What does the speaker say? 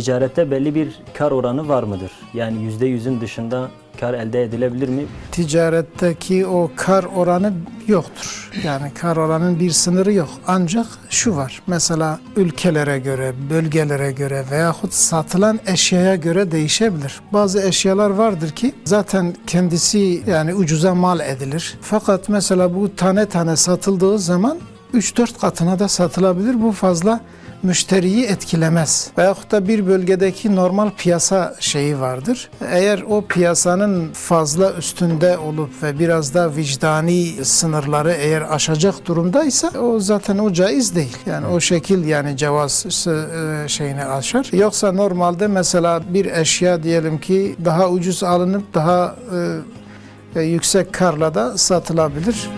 ticarette belli bir kar oranı var mıdır? Yani yüzde yüzün dışında kar elde edilebilir mi? Ticaretteki o kar oranı yoktur. Yani kar oranının bir sınırı yok. Ancak şu var. Mesela ülkelere göre, bölgelere göre veyahut satılan eşyaya göre değişebilir. Bazı eşyalar vardır ki zaten kendisi yani ucuza mal edilir. Fakat mesela bu tane tane satıldığı zaman 3-4 katına da satılabilir. Bu fazla müşteriyi etkilemez. Veyahut da bir bölgedeki normal piyasa şeyi vardır. Eğer o piyasanın fazla üstünde olup ve biraz da vicdani sınırları eğer aşacak durumdaysa o zaten o caiz değil. Yani o şekil yani cevaz e, şeyini aşar. Yoksa normalde mesela bir eşya diyelim ki daha ucuz alınıp daha e, e, yüksek karla da satılabilir.